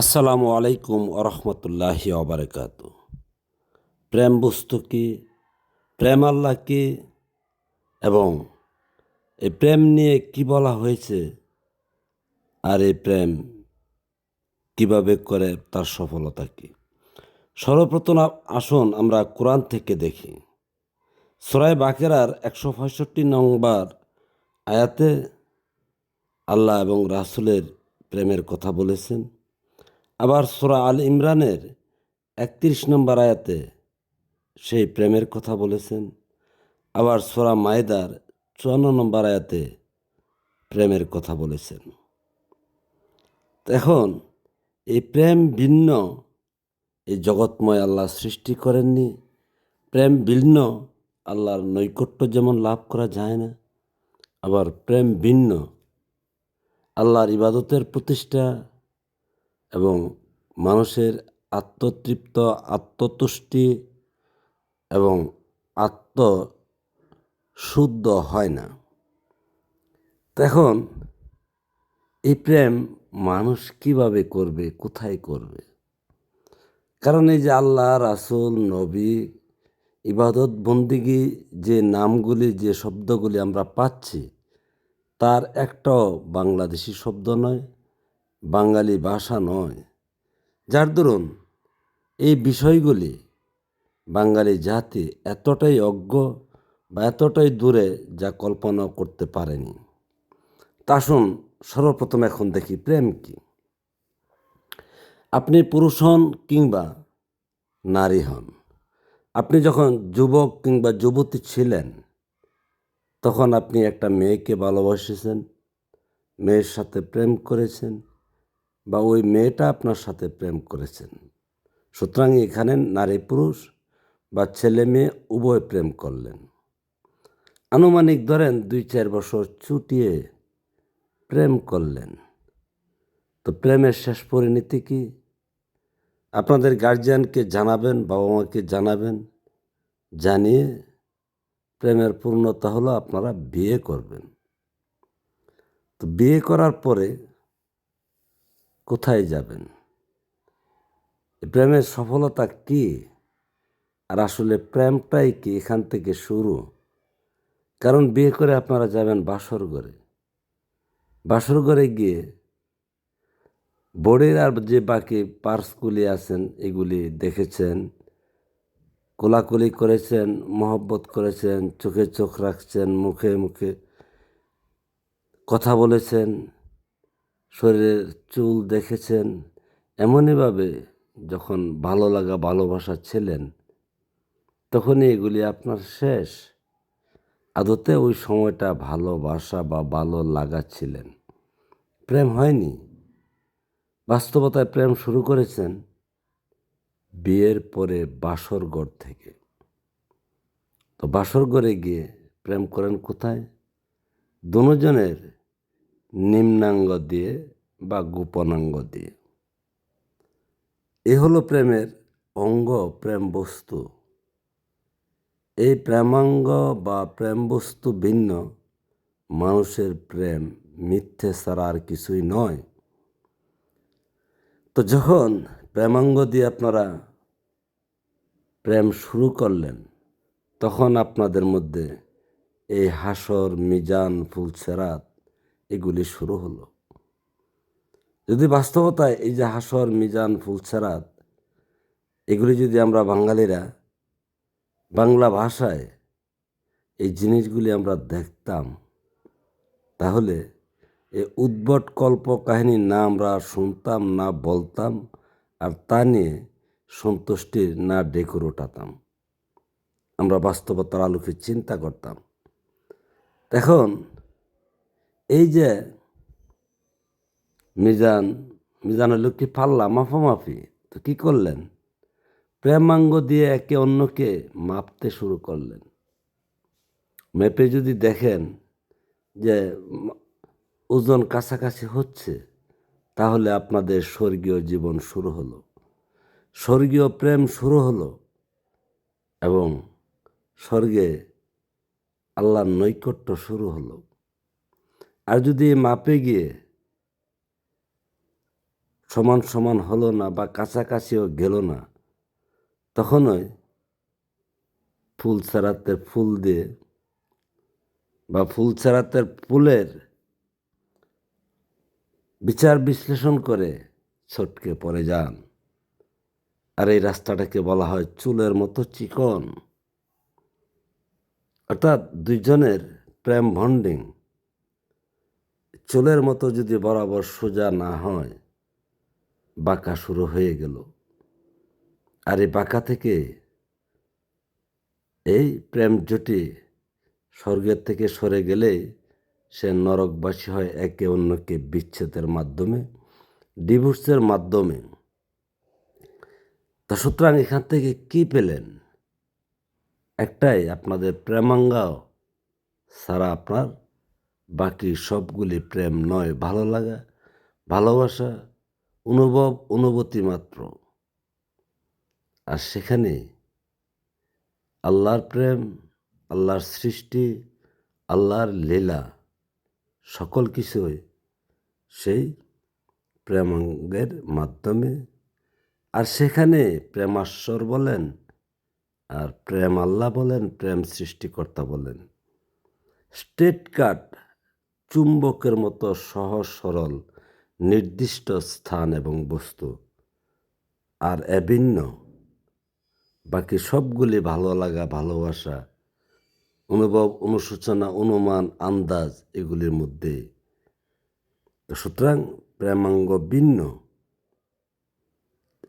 আসসালামু আলাইকুম আরহামতুল্লাহি অবরাকাত প্রেম বস্তু কি প্রেম আল্লাহ কি এবং এই প্রেম নিয়ে কি বলা হয়েছে আর এই প্রেম কীভাবে করে তার সফলতা কি সর্বপ্রথম আসুন আমরা কোরআন থেকে দেখি। সরাই বাকেরার একশো পঁয়ষট্টি নম্বর আয়াতে আল্লাহ এবং রাসুলের প্রেমের কথা বলেছেন। আবার সোরা আল ইমরানের একত্রিশ নম্বর আয়াতে সেই প্রেমের কথা বলেছেন। আবার সোরা মায়দার চুয়ান্ন নম্বর আয়াতে প্রেমের কথা বলেছেন। এখন এই প্রেম ভিন্ন, এই জগৎময় আল্লাহ সৃষ্টি করেননি। প্রেম ভিন্ন, আল্লাহর নৈকট্য যেমন লাভ করা যায় না, আবার প্রেম ভিন্ন, আল্লাহর ইবাদতের প্রতিষ্ঠা এবং মানুষের আত্মতৃপ্ত, আত্মতুষ্টি এবং আত্ম শুদ্ধ হয় না। তখন এই প্রেম মানুষ কীভাবে করবে, কোথায় করবে? কারণ এই যে আল্লাহ, রাসুল, নবী, ইবাদত বন্দিগি যে নামগুলি, যে শব্দগুলি আমরা পাচ্ছি, তার একটাও বাংলাদেশি শব্দ নয় বাঙালি ভাষা নয়। যার দরুন এই বিষয়গুলি বাঙালি জাতি এতটাই অজ্ঞ বা এতটাই দূরে যা কল্পনা করতে পারেনি। তা আসুন সর্বপ্রথম এখন দেখি প্রেম কি। আপনি পুরুষ হন কিংবা নারী হন, আপনি যখন যুবক কিংবা যুবতী ছিলেন, তখন আপনি একটা মেয়েকে ভালোবাসেছেন, মেয়ের সাথে প্রেম করেছেন বা ওই মেয়েটা আপনার সাথে প্রেম করেছেন। সুতরাং এখানে নারী পুরুষ বা ছেলে মেয়ে উভয় প্রেম করলেন। আনুমানিক ধরেন দুই চার বছর চুটিয়ে প্রেম করলেন। তো প্রেমের শেষ পরিণতি কি? আপনাদের গার্জিয়ানকে জানাবেন বাবা মাকে জানাবেন, জানিয়ে প্রেমের পূর্ণতা হলো আপনারা বিয়ে করবেন। তো বিয়ে করার পরে কোথায় যাবেন? প্রেমের সফলতা কি? আর আসলে প্রেমটাই কি এখান থেকে শুরু? কারণ বিয়ে করে আপনারা যাবেন বাসর ঘরে বাসর ঘরে গিয়ে বোর্ডের আর যে বাকি পার্সগুলি আছেন, এগুলি দেখেছেন, কোলাকুলি করেছেন, মহব্বত করেছেন, চোখে চোখ রাখছেন, মুখে মুখে কথা বলেছেন শরীরের চুল দেখেছেন এমনইভাবে যখন ভালো লাগা ভালোবাসা ছিলেন, তখনই এগুলি আপনার শেষ। আদতে ওই সময়টা ভালোবাসা বা ভালো লাগা ছিলেন। প্রেম হয়নি। বাস্তবতায় প্রেম শুরু করেছেন বিয়ের পরে বাসরঘর থেকে। তো বাসরঘরে গিয়ে প্রেম করেন কোথায়? দুজনের নিম্নাঙ্গ দিয়ে বা গোপনাঙ্গ দিয়ে। এ হলো প্রেমের অঙ্গ প্রেম বস্তু। এই প্রেমাঙ্গ বা প্রেম বস্তু ভিন্ন। মানুষের প্রেম মিথ্যে ছাড়া আর কিছুই নয়। তো যখন প্রেমাঙ্গ দিয়ে আপনারা প্রেম শুরু করলেন, তখন আপনাদের মধ্যে এই হাসর, মিজান, ফুলছেরাত এগুলি শুরু হলো। যদি বাস্তবতায় এই যে হাসর, মিজান, ফুলছারাত, এগুলি যদি আমরা বাঙালিরা বাংলা ভাষায় এই জিনিসগুলি আমরা দেখতাম, তাহলে এ উদ্ভট কল্প কাহিনী না আমরা শুনতাম, না বলতাম, আর তা নিয়ে সন্তুষ্টির না ডেকুর ওঠাতাম। আমরা বাস্তবতার আলোকে চিন্তা করতাম। এখন এই যে মিজান মিজান হলো কি পাল্লা মাফামাফি তো কি করলেন? প্রেমাঙ্গ দিয়ে একে অন্যকে মাপতে শুরু করলেন। মেপে যদি দেখেন যে ওজন কাছাকাছি হচ্ছে, তাহলে আপনাদের স্বর্গীয় জীবন শুরু হলো। স্বর্গীয় প্রেম শুরু হলো এবং স্বর্গে আল্লাহর নৈকট্য শুরু হলো। আর যদি মাপে গিয়ে সমান সমান হলো না বা কাছাকাছিও গেল না, তখনই ফুল ছাড়াতের ফুল দিয়ে বা ফুল ছাড়াতের ফুলের বিচার বিশ্লেষণ করে ছটকে পড়ে যান। আর এই রাস্তাটাকে বলা হয় চুলের মতো চিকন। অর্থাৎ দুইজনের প্রেম বন্ডিং চুলের মতো যদি বরাবর সোজা না হয়, বাঁকা শুরু হয়ে গেল। আর এই বাঁকা থেকে এই প্রেম জুটি স্বর্গের থেকে সরে গেলেই সে নরকবাসী হয় একে অন্যকে বিচ্ছেদের মাধ্যমে, ডিভোর্সের মাধ্যমে। তা সুতরাং এখান থেকে কি পেলেন? একটাই আপনাদের প্রেমাঙ্গাও সারা আপনার বাকি সবগুলি প্রেম নয়, ভালো লাগা, ভালোবাসা, অনুভব, অনুভূতি মাত্র। আর সেখানে আল্লাহর প্রেম, আল্লাহর সৃষ্টি, আল্লাহর লীলা, সকল কিছুই সেই প্রেমাঙ্গের মাধ্যমে। আর সেখানে প্রেমাশ্বর বলেন, আর প্রেম আল্লাহ বলেন, প্রেম সৃষ্টিকর্তা বলেন। স্টেট কাট চুম্বকের মতো সহজ, সরল, নির্দিষ্ট স্থান এবং বস্তু। আর এভিন্ন বাকি সবগুলি ভালো লাগা, ভালোবাসা, অনুভব, অনুশোচনা, অনুমান, আন্দাজ, এগুলির মধ্যে। সুতরাং প্রেমাঙ্গ ভিন্ন।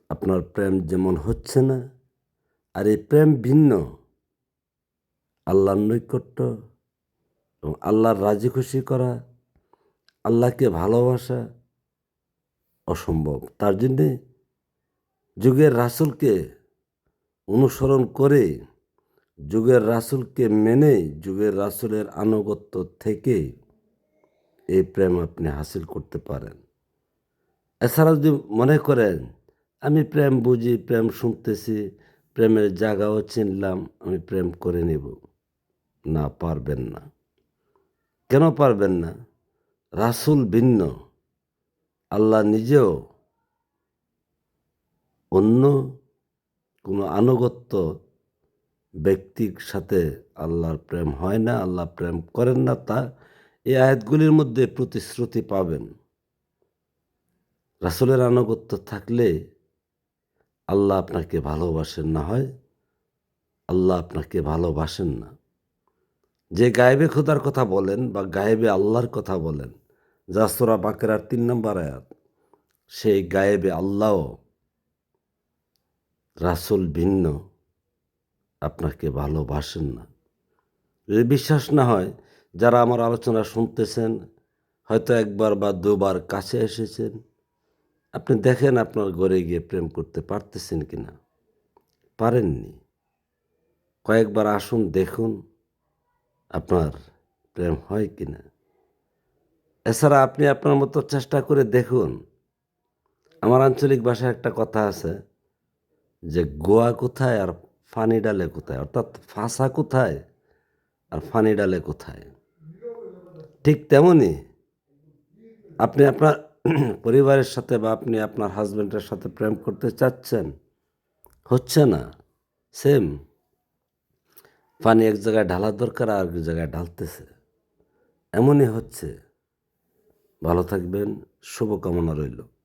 আপনার প্রেম যেমন হচ্ছে না, আর এই প্রেম ভিন্ন। আল্লাহর নৈকট্য এবং আল্লাহর রাজি খুশি করা, আল্লাহকে ভালোবাসা অসম্ভব। তার জন্যে যুগের রাসুলকে অনুসরণ করে, যুগের রাসুলকে মেনে, যুগের রাসুলের আনুগত্য থেকে এই প্রেম আপনি হাসিল করতে পারেন। এছাড়া যদি মনে করেন, আমি প্রেম বুঝি, প্রেম শুনতেছি, প্রেমের জায়গাও চিনলাম, আমি প্রেম করে নেব। না, পারবেন না। কেন পারবেন না? রাসুল ভিন্ন। আল্লাহ নিজেও অন্য কোনো আনুগত্য ব্যক্তির সাথে আল্লাহর প্রেম হয় না, আল্লাহ প্রেম করেন না, তা এই আয়াতগুলির মধ্যে প্রতিশ্রুতি পাবেন। রাসুলের আনুগত্য থাকলে আল্লাহ আপনাকে ভালোবাসেন না হয়, আল্লাহ আপনাকে ভালোবাসেন না। যে গায়েবে খোদার কথা বলেন বা গায়েবে আল্লাহর কথা বলেন, যা সোরা বাকেরার তিন নম্বর আয়াত, সেই গায়েবে আল্লাহ রাসুল ভিন্ন, আপনাকে ভালোবাসেন না। যদি বিশ্বাস না হয়, যারা আমার আলোচনা শুনতেছেন, হয়তো একবার বা দুবার কাছে এসেছেন, আপনি দেখেন আপনার ঘরে গিয়ে প্রেম করতে পারতেছেন কি না পারেননি। কয়েকবার আসুন, দেখুন আপনার প্রেম হয় কি না? এছাড়া আপনি আপনার মতো চেষ্টা করে দেখুন। আমার আঞ্চলিক ভাষায় একটা কথা আছে যে, গোয়া কোথায় আর ফানি ডালে কোথায়? অর্থাৎ ফাঁসা কোথায় আর ফানি ডালে কোথায়? ঠিক তেমনই আপনি আপনার পরিবারের সাথে বা আপনি আপনার হাজব্যান্ডের সাথে প্রেম করতে চাচ্ছেন, হচ্ছে না। সেম পানি এক জায়গায় ঢালার দরকার আর এক জায়গায় ঢালতেছে। এমনই হচ্ছে। ভালো থাকবেন, শুভকামনা রইল।